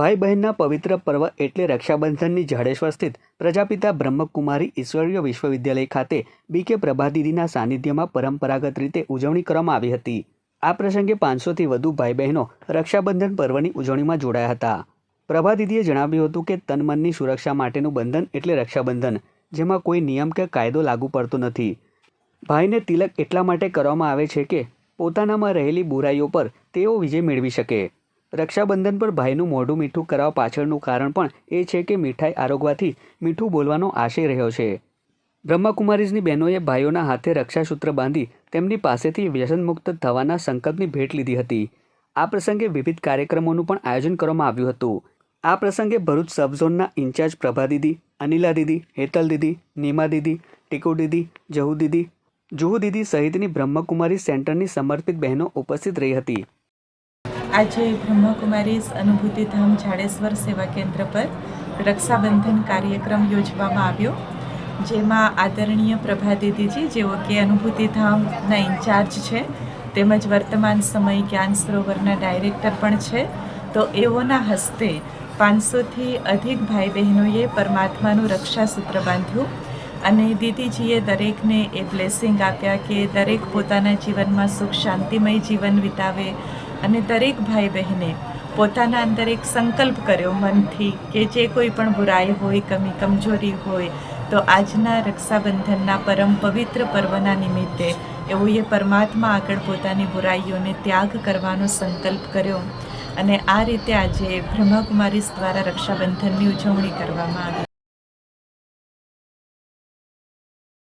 ભાઈ બહેનના પવિત્ર પર્વ એટલે રક્ષાબંધનની જાડેશ્વર સ્થિત પ્રજાપિતા બ્રહ્મકુમારી ઈશ્વરીય વિશ્વવિદ્યાલય ખાતે બીકે પ્રભાદીદીના સાનિધ્યમાં પરંપરાગત રીતે ઉજવણી કરવામાં આવી હતી. આ પ્રસંગે પાંચસોથી વધુ ભાઈ બહેનો રક્ષાબંધન પર્વની ઉજવણીમાં જોડાયા હતા. પ્રભાદીદીએ જણાવ્યું હતું કે તન મનની સુરક્ષા માટેનું બંધન એટલે રક્ષાબંધન, જેમાં કોઈ નિયમ કે કાયદો લાગુ પડતો નથી. ભાઈને તિલક એટલા માટે કરવામાં આવે છે કે પોતાનામાં રહેલી બુરાઈઓ પર તેઓ વિજય મેળવી શકે. રક્ષાબંધન પર ભાઈનું મોઢું મીઠું કરવા પાછળનું કારણ પણ એ છે કે મીઠાઈ આરોગવાથી મીઠું બોલવાનો આશય રહ્યો છે. બ્રહ્માકુમારીઝની બહેનોએ ભાઈઓના હાથે રક્ષાસૂત્ર બાંધી તેમની પાસેથી વ્યસનમુક્ત થવાના સંકલ્પની ભેટ લીધી હતી. આ પ્રસંગે વિવિધ કાર્યક્રમોનું પણ આયોજન કરવામાં આવ્યું હતું. આ પ્રસંગે ભરૂચ સબઝોનના ઇન્ચાર્જ પ્રભા દીદી, અનિલા દીદી, હેતલ દીદી, નીમા દીદી, ટીકુ દીદી, જહુ દીદી, જુહુ દીદી સહિતની બ્રહ્મકુમારી સેન્ટરની સમર્પિત બહેનો ઉપસ્થિત રહી હતી. આજે બ્રહ્મકુમારીઝ અનુભૂતિધામ જાડેશ્વર સેવા કેન્દ્ર પર રક્ષાબંધન કાર્યક્રમ યોજવામાં આવ્યો, જેમાં આદરણીય પ્રભા દીદીજી, જેઓ કે અનુભૂતિ ધામના ઇન્ચાર્જ છે, તેમજ વર્તમાન સમય જ્ઞાન સરોવરના ડાયરેક્ટર પણ છે, તો એઓના હસ્તે પાંચસોથી અધિક ભાઈ બહેનોએ પરમાત્માનું રક્ષાસૂત્ર બાંધ્યું અને દીદીજીએ દરેકને એ બ્લેસિંગ આપ્યા કે દરેક પોતાના જીવનમાં સુખ શાંતિમય જીવન વિતાવે અને દરેક ભાઈ બહેને પોતાના અંદર એક સંકલ્પ કર્યો મનથી કે જે કોઈ પણ બુરાઈ હોય, કમી, કમજોરી હોય, તો આજના રક્ષાબંધનના પરમ પવિત્ર પર્વના નિમિત્તે એવું એ પરમાત્મા આગળ પોતાની બુરાઈઓને ત્યાગ કરવાનો સંકલ્પ કર્યો. અને આ રીતે આજે બ્રહ્મકુમારીસ દ્વારા રક્ષાબંધનની ઉજવણી કરવામાં આવી.